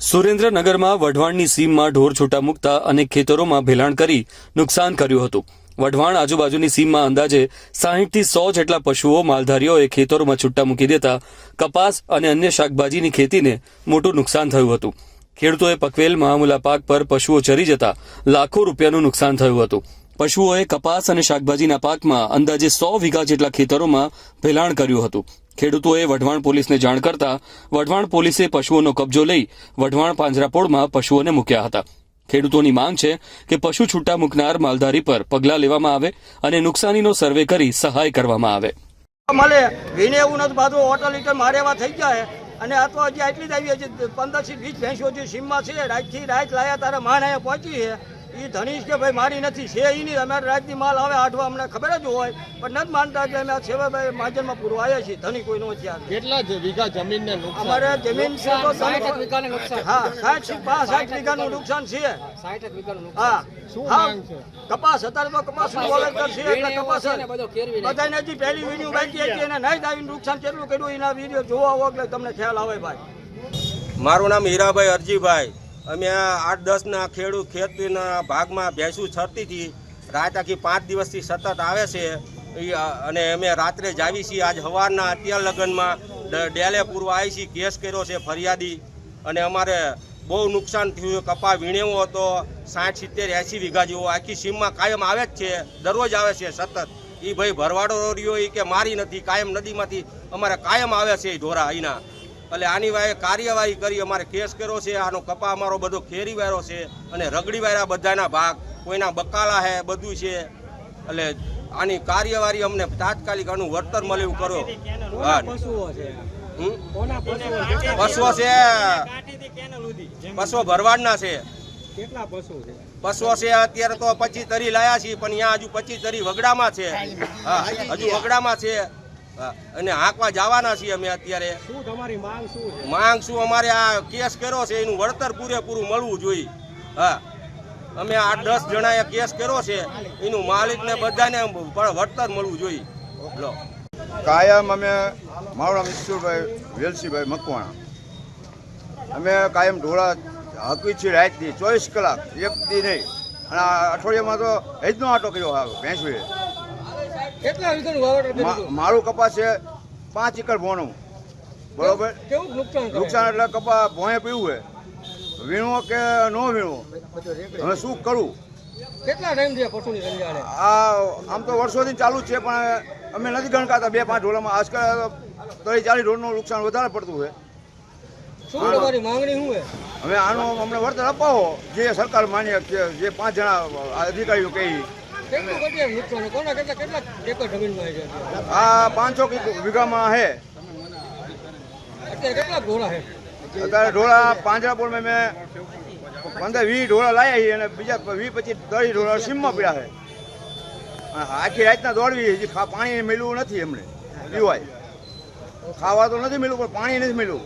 સુરેન્દ્રનગરમાં વઢવાણની સીમમાં ઢોર છૂટા મૂકતા અનેક ખેતરોમાં ભેલાણ કરી નુકસાન કર્યું હતું. વઢવાણ આજુબાજુની સીમમાં અંદાજે સાહીઠથી સો જેટલા પશુઓ, માલધારીઓએ ખેતરોમાં છૂટા મૂકી દેતા કપાસ અને અન્ય શાકભાજીની ખેતીને મોટું નુકસાન થયું હતું. ખેડૂતોએ પકવેલ મહામૂલા પાક પર પશુઓ ચરી જતા લાખો રૂપિયાનું નુકસાન થયું હતું. પશુઓએ કપાસ અને શાકભાજીના પાકમાં અંદાજે સો વીઘા જેટલા ખેતરોમાં ભેલાણ કર્યું હતું. ખેડૂતોએ વઢવાણ પોલીસને જાણ કરતા વઢવાણ પોલીસે પશુઓનો કબજો લઈ વઢવાણ પાંજરાપોળમાં પશુઓને મૂક્યા હતા. ખેડૂતોની માંગ છે કે પશુ છૂટા મૂકનાર માલધારી પર પગલાં લેવામાં આવે અને નુકસાનીનો સર્વે કરી સહાય કરવામાં આવે. મળે વિને એવું નથી બાજુ હોટલ લીટર મારે એવા થઈ જાય અને આ તો હજી આટલી જ આવી છે પંદરથી વીસ ભેંસો જે સીમમાં છે, રાતથી રાત લાયા તારે માણ અહીંયા પહોંચી છે. એ ધણીશ કે ભાઈ મારી નથી છે એ નહીં. અમારે રાજની માલ આવે આઠવા અમને ખબર જ હોય પણ નથી માનતા કે અમે સેવાભાઈ માજનમાં આવ્યા છીએ. ધણી કોઈ નો છે કેટલા વીઘા જમીન ને અમારે જમીન છે તો સાઠ વીઘા નુકસાન. હા સાઠ પાંચ સાઠ વીઘાનું નુકસાન છે. સાઠ વીઘા નું હા. શું હા કપાસ અત્યારે તો કપાસ વાવેતર છે એટલે કપાસ ને. બધાને હજી પહેલી વીડિયો બાકી હતી એને નહીં જ નુકસાન કેટલું કર્યું એના વીડિયો જોવા હોય એટલે તમને ખ્યાલ આવે ભાઈ. મારું નામ હીરાભાઈ અરજીભાઈ. અમે આઠ, દસના ખેડૂત ખેતીના ભાગમાં ભેંસું છરતી હતી. રાત આખી પાંચ દિવસથી સતત આવે છે. અને અમે રાત્રે જાવી છીએ. આજ સવારના અત્યાર લગ્નમાં ડેલે પૂર્વ આવી છીએ. કેસ કર્યો છે ફરિયાદી. અને અમારે બહુ નુકસાન થયું. કપા વીણેવો હતો, સાઠ, સિત્તેર, એંસી વીઘા જેવો. આખી સીમમાં કાયમ આવે જ છે. દરરોજ આવે છે સતત. એ ભાઈ ભરવાડો રહ્યો એ કે મારી નથી. કાયમ નદીમાંથી અમારે કાયમ આવે છે એ ઢોરા અહીંના એટલે આની વાય કાર્યવાહી કરી, અમારે કેસ કર્યો છે, આનો કપા અમારો બધો ખેરી વાયરો છે અને રગડી વાયરા બધાના ભાગ, કોઈના બકાલા હે, બધું છે. એટલે આની કાર્યવાહી અમને તાત્કાલિક આનું વળતર મળ્યું કરો? પશુઓ છે. પશુઓ ભરવાડના છે. પશુઓ છે અત્યારે તો પચીસ તરી લાયા છીએ, પણ અહીંયા હજુ પચીસ તરી વગડામાં છે. હા, હજુ વગડામાં છે. અને હાંકવા જવાના છીએ અમે અત્યારે. શું તમારી માંગ શું છે? માંગ શું? અમારે આ કેસ કર્યો છે એનું વળતર પૂરેપૂરું મળવું જોઈએ. હા અમે આઠ દસ જણાએ કેસ કર્યો છે એનું માલિકને બધાને પણ વળતર મળવું જોઈએ. લો. કાયમ અમે મારું નામ ઈશ્વરભાઈ વેલસીભાઈ મકવાણા. અમે કાયમ ઢોળા હકવી છીએ રાતથી ચોવીસ કલાક એક દી નહીં. અને આ અઠવાડિયામાં તો હેજનો આટો કર્યો ભેંસુએ. કેટલા વીઘાનું વાવેતર? મારું કપાસ છે પાંચ એકર ભોણું બરોબર? કેવું નુકસાન નુકસાન એટલે કપા ભોંય પીવું છે. વીણવો કે ન વીણવો? હવે શું કરવું કેટલા ટાઈમ થયા પશુની આ આમ તો વર્ષોથી ચાલુ છે પણ અમે નથી ગણકાતા બે પાંચ ઢોલામાં આજકાલ ત્રીસ ચાલીસ ઢોળનું નુકસાન વધારે પડતું હોય શું તમારી માંગણી શું છે? હવે આનો અમને વળતર અપાવો જે સરકાર માન્ય જે પાંચ જણા અધિકારીઓ કહે છે? છે? આ પાંચસો વીઘામાં છે અત્યારે ઢોળા પાંજરાપોળમાં મેં પંદર વીસ ઢોળા લાયા છીએ અને બીજા વીસ પચીસ દસ ઢોળા સીમમાં પીડા છે આખી રાતના દોડવી હજી પાણી મેળવું નથી એમને પીવાય. ખાવા તો નથી મેળવું પણ પાણી નથી મળ્યું.